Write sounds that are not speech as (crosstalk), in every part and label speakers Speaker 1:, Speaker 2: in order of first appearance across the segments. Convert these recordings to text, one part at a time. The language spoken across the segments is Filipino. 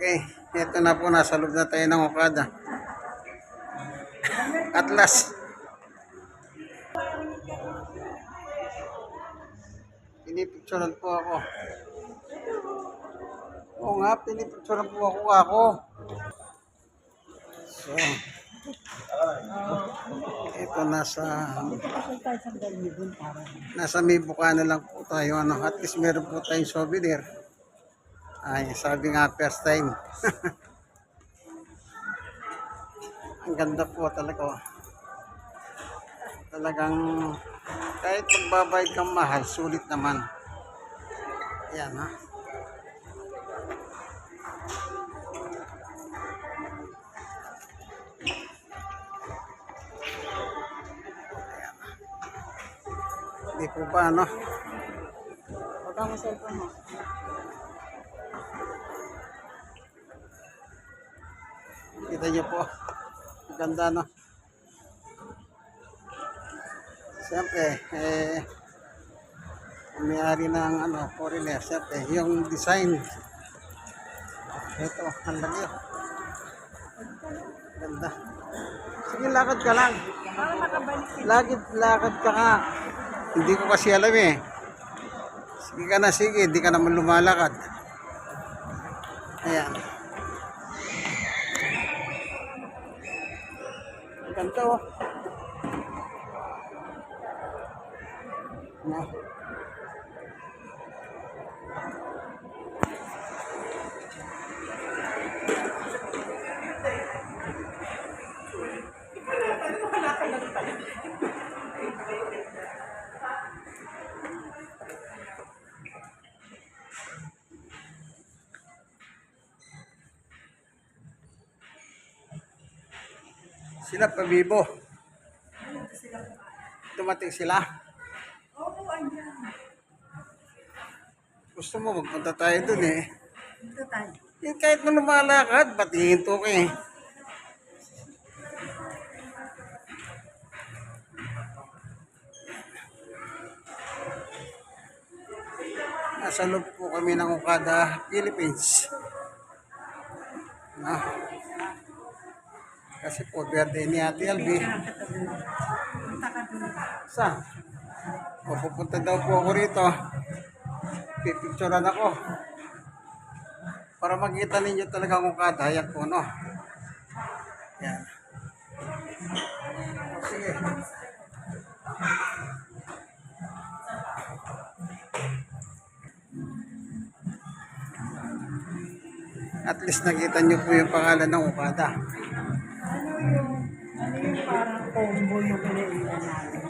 Speaker 1: Okay, ito na po, nasa loob na tayo ng Okada. Atlas. Pinipicturean po ako. Oo nga, pinipicturean po ako ako. So, ito nasa nasa may bukana lang po tayo ano at least meron po tayong souvenir ay sabi nga first time. (laughs) Ang ganda po talaga oh. talagang kahit magbabayad kang mahal sulit naman. Yan ha. Hindi po ba ano?
Speaker 2: Huwag kang cellphone mo.
Speaker 1: Kita niyo po. Ganda no. Siyempre, eh, may-ari ng ano, foreigner, siyempre, yung design. Ito, ang lagi. oh. Ganda. Sige, lakad ka lang.
Speaker 2: Makabalik
Speaker 1: Lakad, ka nga. Hindi ko kasi alam eh. Sige ka na, sige. Hindi ka naman lumalakad. Ayan. Ang Ganda oh. No. Sila pabibo. Dumating sila.
Speaker 2: Oo, andyan.
Speaker 1: Gusto mo magpunta tayo dun eh.
Speaker 2: Dito tayo.
Speaker 1: Eh, kahit na lumalakad, batiin to ka eh. Nasa loob po kami ng Okada, Philippines. Na. Kasi po, birthday ni Ate Albi. Saan? O, pupunta daw po ako rito. Pipicturean ako. Para makita ninyo talaga kung kada. Yan po, no? Yan. O, sige. At least nakita nyo po yung pangalan ng Okada.
Speaker 2: Combo yung pinailan natin?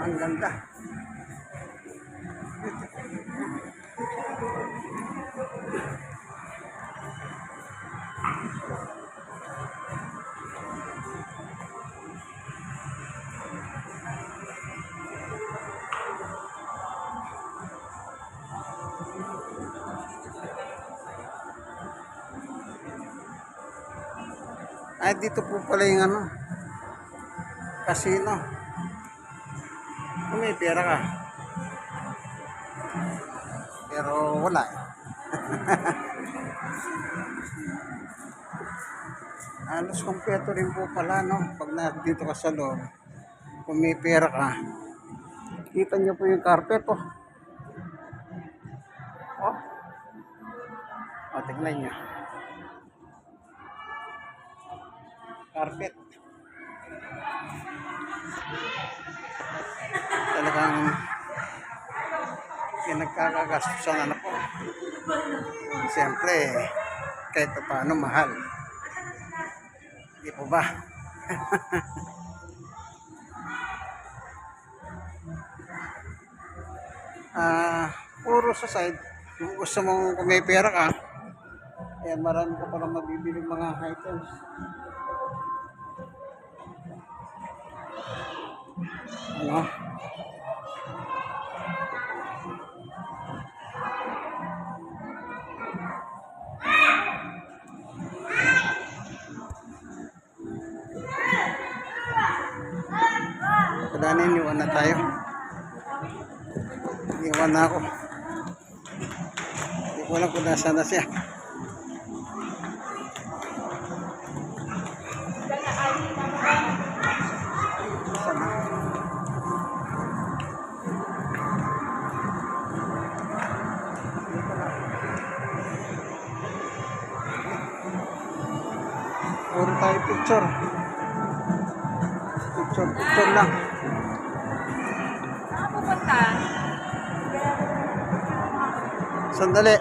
Speaker 1: Ang ganda. Ay, dito po pala yung ano, casino. May pera ka. Pero wala eh. (laughs) Halos kompleto rin po pala, no? Pag nandito ka sa loob, kung may pera ka, kita niyo po yung carpet, oh. Oh. O, tignan niyo. Carpet. Talagang pinagkakagastusan na po. Siyempre, kahit pa paano mahal. Di po ba? (laughs) Ah, puro sa side. Kung gusto mong kung may pera ka, eh marami ka palang mabibili mga items. Wala. Kadanin, iwan na tayo. Iwan na ako. Hindi ko alam kung nasaan na siya. Puro tayo picture. Picture, picture lang.
Speaker 2: Saan pupunta?
Speaker 1: Sandali.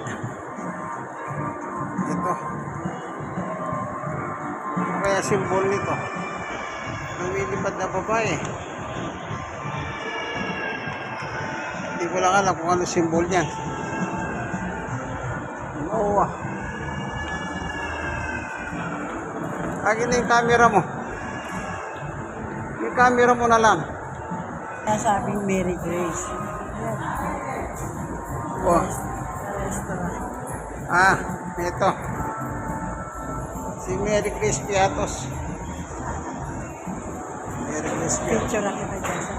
Speaker 1: Ito. Kaya symbol nito? Lumilipad na babae. Hindi ko lang alam kung ano symbol niyan. Oo ah. Akin na yung camera mo. Yung camera mo na lang.
Speaker 2: Nasabing Mary Grace.
Speaker 1: Oh. Ah, ito. Si Mary Grace Piatos. Mary Grace Piatos.
Speaker 2: Picture na kita dyan sa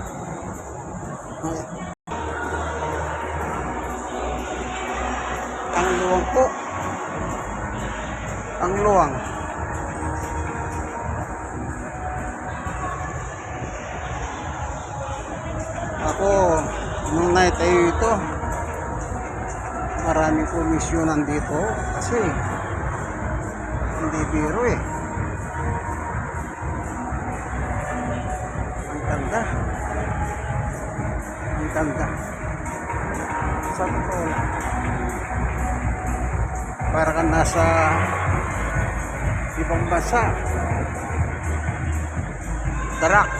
Speaker 1: Ang luwang po. Ang luwang. Nung naitayo ito, maraming komisyonan dito kasi hindi biro eh. Ang ganda. Ang ganda. Sa totoo. Para kang nasa ibang bansa. Darak.